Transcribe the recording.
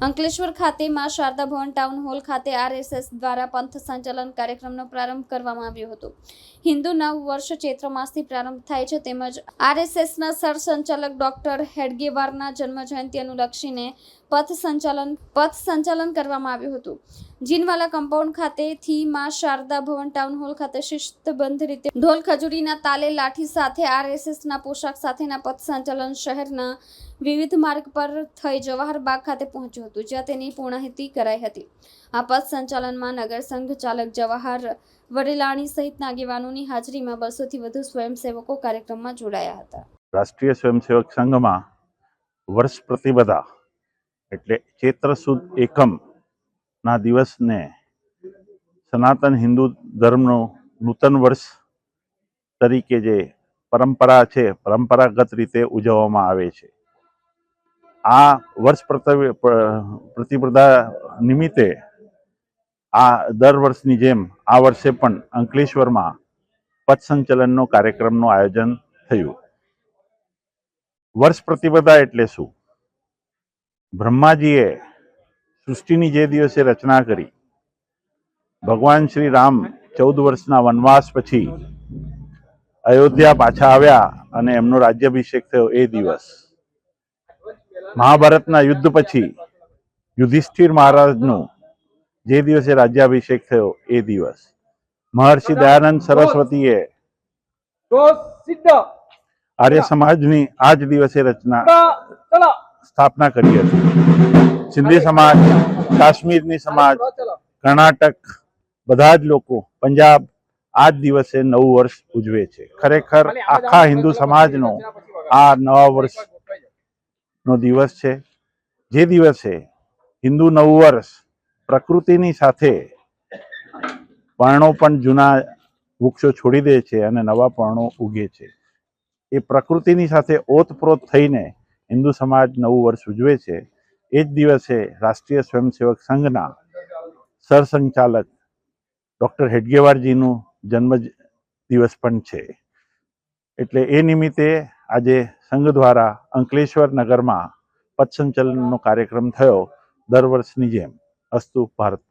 અંકલેશ્વર ખાતે માં Sharda Bhavan town hall ખાતે આરએસએસ દ્વારા પંથ સંચાલન કાર્યક્રમનો પ્રારંભ કરવામાં આવ્યો હતો. હિન્દુ નવ વર્ષ ચૈત્ર માસથી પ્રારંભ થાય છે તેમજ આરએસએસના સરસંચાલક ડોક્ટર હેડગેવારના જન્મ જયંતિ અનુલક્ષીને પથ સંચાલન પથ સંચાલન કરવામાં આવ્યું હતું. જીનવાલા કમ્પાઉન્ડ ખાતેથી માં શારદા ભવન ટાઉન હોલ ખાતે શિસ્તબંધ રીતે ઢોલ ખજૂરીના તાલે લાઠી સાથે આરએસએસના પોશાક સાથેના પથ સંચાલન શહેરના વિવિધ માર્ગ પર થઈ જવાહરબાગ ખાતે પહોંચ્યું હતું, જ્યાં તેની પૂર્ણાહુતિ કરાઈ હતી. આ પથ સંચાલનમાં નગર સંઘ ચાલક જવાહર વરેલાણી સહિતના આગેવાનોની હાજરીમાં બસોથી વધુ સ્વયંસેવકો કાર્યક્રમમાં જોડાયા હતા. રાષ્ટ્રીય સ્વયંસેવક સંઘમાં વર્ષ પ્રતિબદ્ધા એટલે ચૈત્ર સુદ એકમના દિવસને સનાતન હિન્દુ ધર્મનો નૂતન વર્ષ તરીકે જે પરંપરા છે, પરંપરાગત રીતે ઉજવવામાં આવે છે. આ વર્ષ પ્રતિ- પ્રતિપદા નિમિત્તે આ દર વર્ષની જેમ આ વર્ષે પણ અંકલેશ્વરમાં પથ સંચલનનો કાર્યક્રમનું આયોજન થયું. વર્ષ પ્રતિપદા એટલે શું? બ્રહ્માજીએ સૃષ્ટિની જે દિવસે રચના કરી ભગવાન શ્રી રામ ચૌદ વર્ષના વનવાસ પછી અયોધ્યા પાછા આવ્યા અને એમનો રાજ્યાભિષેક થયો એ દિવસ. મહાભારતના યુદ્ધ પછી યુધિષ્ઠિર મહારાજનું જે દિવસે રાજ્યાભિષેક થયો એ દિવસ. મહર્ષિ દયાનંદ સરસ્વતીએ આર્ય સમાજની આ જ દિવસે રચના ચલો. સ્થાપના કરી હતી. સિંધી સમાજ કાશ્મીરની સમાજ કર્ણાટક બધા જ લોકો પંજાબ આ જ દિવસે નવું વર્ષ ઉજવે છે. ખરેખર આખા હિન્દુ સમાજનો આ નવા વર્ષનો દિવસ છે. જે દિવસે હિન્દુ નવું વર્ષ પ્રકૃતિની સાથે પર્ણો પણ જૂના વૃક્ષો છોડી દે છે અને નવા પર્ણો ઉગે છે. એ પ્રકૃતિની સાથે ઓતપ્રોત થઈને હિન્દુ સમાજ નવું વર્ષ ઉજવે છે. એ જ દિવસે રાષ્ટ્રીય સ્વયંસેવક સંઘના સરસંચાલક ડૉક્ટર હેડગેવારજીનું જન્મ દિવસ પણ છે. એટલે એ નિમિત્તે આજે સંઘ દ્વારા અંકલેશ્વર નગરમાં પથસંચલનનો કાર્યક્રમ થયો દર વર્ષની જેમ. અસ્તુ ભારતમાં.